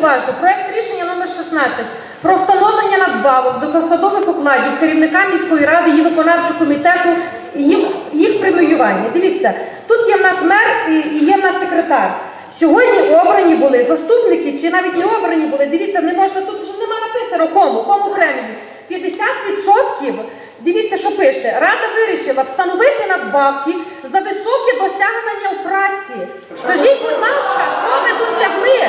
уважно. Проект рішення номер 16 про встановлення надбавок до посадових окладів керівника міської ради і виконавчого комітету і їх, їх преміювання. Дивіться, тут є в нас мер і, є в нас секретар. Сьогодні обрані були заступники, чи навіть не обрані були. Дивіться, не можна тут вже нема написано кому, кому премію. 50% Дивіться, що пише. Рада вирішила встановити надбавки за високі досягнення у праці. Скажіть, будь ласка, що ви досягли?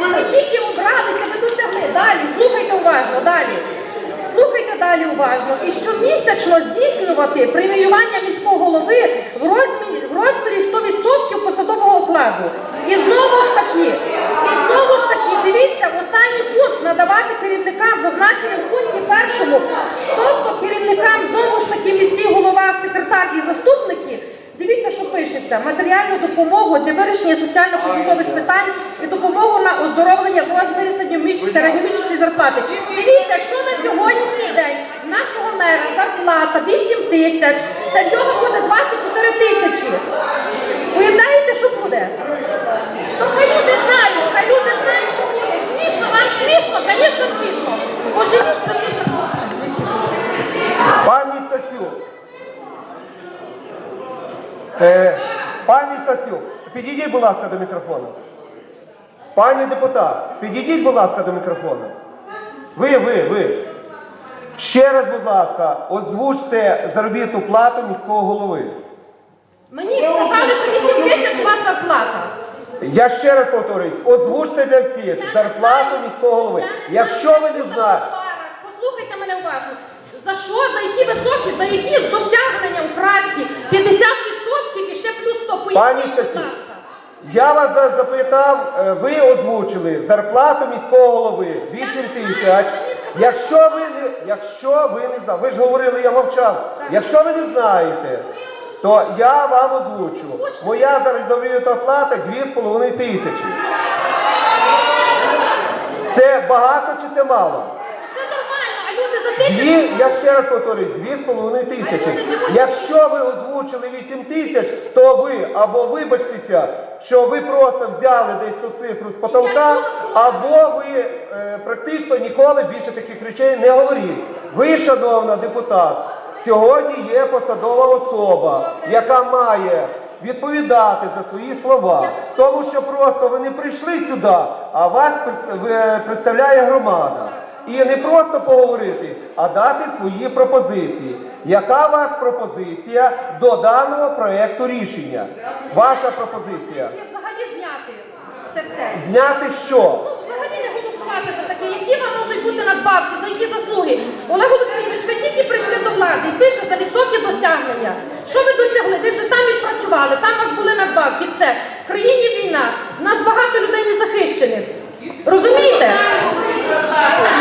Ви тільки обралися, ви досягли. Далі, слухайте уважно, далі. Слухайте далі уважно. І щомісячно здійснювати преміювання міського голови в розмірі, в розмірі 100% посадового окладу. І знову ж таки, і знову ж таки, дивіться, в останній пункт надавати керівникам, зазначеним в пункті першому, тобто керівникам знову ж таки міський голова, секретар і заступники. Дивіться, що пишеться. Матеріальну допомогу для вирішення соціально-побутових питань і допомогу на оздоровлення в розмірі середньомісячної зарплати. Дивіться, що на сьогоднішній мера зарплата 8 тисяч, це в нього буде 24 тисячі. Уявляєте, що буде? Ну, хай люди знають, хай люди знають, що буде. Смішно, вам смішно, звісно, смішно. Поживіть собі. Пані Стасюк. Е, пані Стасюк, підійдіть, будь ласка, до мікрофону. Пані депутат, підійдіть, будь ласка, до мікрофону. Ви, ви, ви. Ще раз, будь ласка, озвучте заробітну плату міського голови. Мені сказали, що 8 тисяч вас зарплата. Я ще раз повторюсь, озвучте для всіх зарплату міського голови. Якщо ви не знаєте, Послухайте мене уважно. За що, за які високі, за які досягнення в праці? 50% і ще плюс 100 Пані ласка. Я вас за- запитав, е, ви озвучили зарплату міського голови 8 тисяч. Якщо ви не, якщо ви не знаєте, ви ж говорили, я мовчав. Якщо ви не знаєте, то я вам озвучу. Моя заробітна плата 2,5 тисячі. Це багато чи це мало? Дві, я ще раз повторюю, дві з половиною тисячі. Якщо ви озвучили 8 тисяч, то ви або вибачтеся, що ви просто взяли десь ту цифру з потолка, або ви е, практично ніколи більше таких речей не говоріть. Ви, шановна депутат, сьогодні є посадова особа, яка має відповідати за свої слова, тому що просто ви не прийшли сюди, а вас представляє громада. І не просто поговорити, а дати свої пропозиції. Яка у вас пропозиція до даного проекту рішення? Ваша пропозиція. Це все. Зняти що? Ну, взагалі не голосувати за таке. Які вам можуть бути надбавки, за які заслуги? Олег Олексійович, ви тільки прийшли до влади і пише за високі досягнення. Що ви досягли? Ви вже там відпрацювали, там у вас були надбавки, все. В країні війна, в нас багато людей незахищених. Розумієте?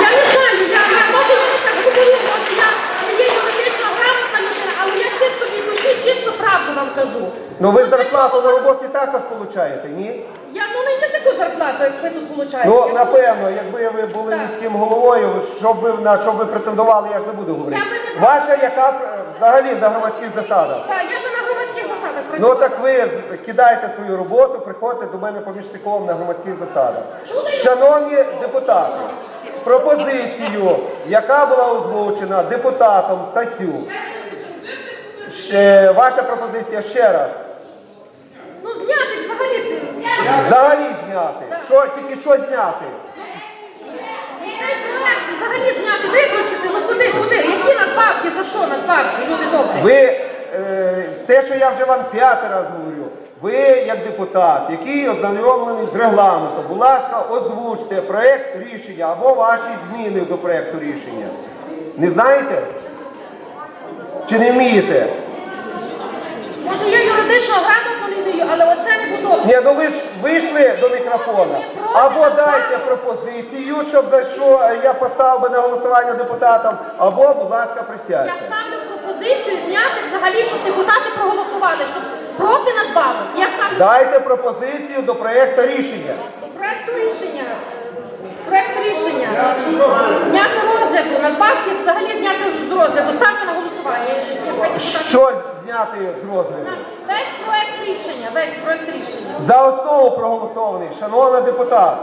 Я не знаю, я, я може я не так говорю, може я не є юридично грамотна людина, але я чисто від душі, чисто правду вам кажу. Ну ви зарплату на роботі також получаєте, ні? Я ну не таку зарплату, як ви тут получаєте. Ну напевно, якби ви були Так. міським головою, щоб ви на що ви претендували, я ж не буду говорити. Я би не- Ваша яка взагалі на громадських засадах? Так, я би на громадських засадах Ну працювала. так ви кидаєте свою роботу, приходите до мене помічником на громадських засадах. Шановні депутати, пропозицію, яка була озвучена депутатом Стасюк, ще, ваша пропозиція ще раз. Ну зняти взагалі це. Взагалі зняти. Що, тільки що зняти? Цей проект взагалі зняти, виключити, ну куди, куди? Які надбавки, за що надбавки, люди добрі? Ви, е, те, що я вже вам п'ятий раз говорю, ви як депутат, який ознайомлений з регламентом, будь ласка, озвучте проект рішення або ваші зміни до проекту рішення. Не знаєте? Чи не вмієте? Ні, ну ви ж вийшли до мікрофона. Або дайте пропозицію, щоб за що е, я поставив би на голосування депутатам, або, будь ласка, Я ставлю пропозицію зняти взагалі, щоб депутати проголосували, щоб проти надбавок. Я ставлю Дайте пропозицію до проекту рішення. проект рішення. Проект рішення. Зняти розгляду, надбавки взагалі зняти з розгляду. Ставте на голосування. Я Що зняти з розгляду? Весь проект рішення, весь проект рішення. За основу проголосований, шановна депутат.